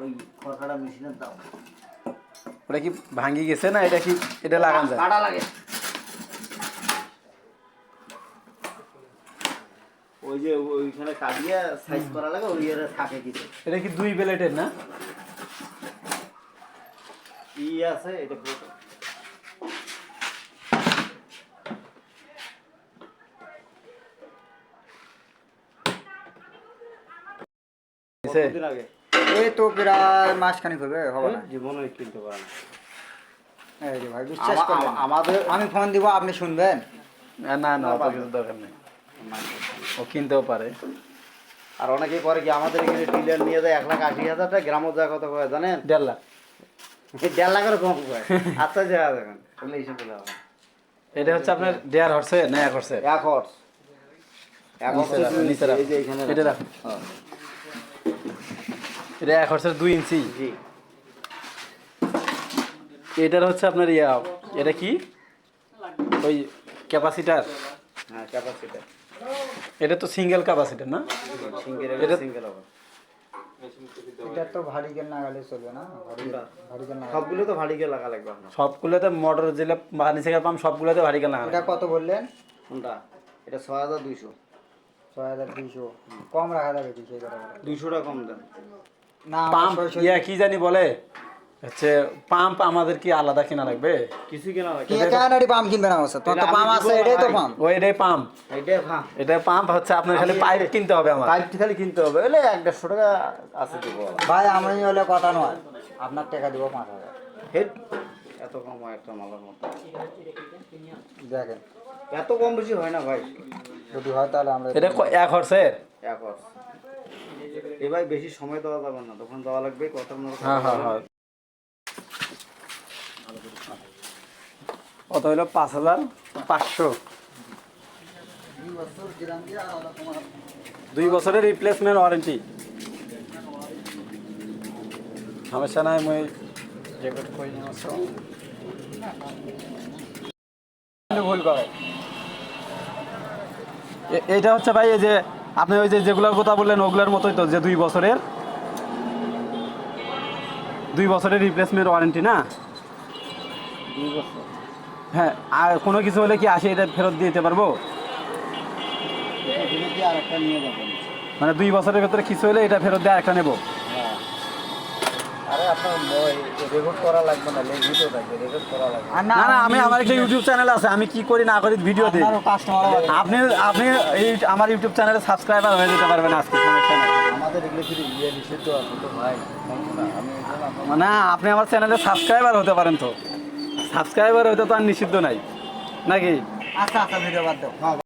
ওই খড়কাটা মেশিনের দাম। ওটা কি ভাঙ্গি গেছে না এটা কি এটা লাগান যায়? কাটা লাগে। ওই যে ওইখানে কাটিয়ে সাইজ করা লাগে ওই এর থাকে কিছু। এটা কি দুই বেলেটের না? ই আছে এটা কতদিন আগে? এই তো প্রায় মাসখানিক হবে হবে না। জীবনে কিনতে পারে না। এই যে ভাই বিশ্বাস আমা- করবেন আমাদের আমি ফোন দিব আপনি শুনবেন? না না না দরকার নেই। ও কিনতেও পারে। আর অনেকেই করে কি আমাদের এখানে টিলার নিয়ে যায় এক লাখ আশি হাজার টাকা গ্রামত যায় কত করে জানেন? দেড় লাখ। দেড় লাখের কম করে। আচ্ছা যা দেখেন বলে হবে এটা হচ্ছে আপনার দেয়ার হরছে না এক হরছে এক হর্স এক নিচে রাখো। যে এখানে এটা রাখো। এটা এক হরসের দুই ইঞ্চি। জি। এটার হচ্ছে আপনার ইয়া এটা কি? ওই ক্যাপাসিটার। হ্যাঁ ক্যাপাসিটি এটা তো সিঙ্গেল ক্যাপাসিটার না? সিঙ্গেল এটা- সিঙ্গেল হবে। এটা তো ভারী গেল না চলবে না? ভারী গেল না সবগুলো তো ভারী করে লাগা লাগবে আপনার। সবগুলোতে মোটর যেগুলো পানি পাম্প সবগুলোতে ভারী গেল এটা কত বললেন? কোনটা? এটা ছয় হাজার দুইশো। ছয় হাজার দুইশো। কম রাখা যাবে বলেন। দুইশোটা কম দেন। পাম্প ইয়া কি জানি বলে? হচ্ছে পাম্প আমাদের কি আলাদা কেনা লাগবে? কিছু কেনা কি লাগে কেনারি পাম্প কিনবে না স্যার তো পাম্প আছে এটাই তো পাম্প। ও এটাই পাম্প। এইটা এটা পাম্প হচ্ছে আপনার খালি পাইপ কিনতে হবে আমার। পাইপ খালি কিনতে হবে। এলে এক দেড়শো টাকা আছে দিব। ভাই আমি হলে কথা নয়। আপনার টাকা দিব পাঁচ হাজার। হেড এত কম হয় একটা মালার মতো। দেখেন। এত কম বেশি হয় না ভাই। যদি হয় তাহলে আমরা এটা এক হরসে এক হর্স। এ ভাই বেশি সময় দেওয়া যাবে না তখন দেওয়া লাগবে কথা হ্যাঁ হ্যাঁ হ্যাঁ। কত হলো পাঁচ হাজার পাঁচশো। দুই বছরের রিপ্লেসমেন্ট ওয়ারেন্টি সমস্যা নাই মই জ্যাকেট করে নিয়ে ভুল করে। এ- এইটা হচ্ছে ভাই এই যে আপনি ওই যে যেগুলোর কথা বললেন ওগুলোর মতোই তো যে দুই বছরের। দুই বছরের রিপ্লেসমেন্ট ওয়ারেন্টি না? হ্যাঁ আর কোনো কিছু হলে কি আসে এটা ফেরত দিয়ে দিতে পারব? মানে দুই বছরের ভেতরে কিছু হলে এটা ফেরত দিয়ে একটা নেব? আরে আপনার রেকর্ড করা লাগবে না লেখিত থাকবে রেকর্ড করা লাগবে। না না আমি আমার একটা ইউটিউব চ্যানেল আছে আমি কি করি না করি ভিডিও দিই। আপনি আপনি এই আমার ইউটিউব চ্যানেলে সাবস্ক্রাইবার হয়ে যেতে পারবেন আজকে সমস্যা নেই আমাদের এগুলো শুধু ইয়ে নিষিদ্ধ আছে তো ভাই না। আপনি আমার চ্যানেলে সাবস্ক্রাইবার হতে পারেন তো। সাবস্ক্রাইবার হতে তো আর নিষিদ্ধ নাই। নাকি? আচ্ছা আচ্ছা ভিডিও বাদ দাও।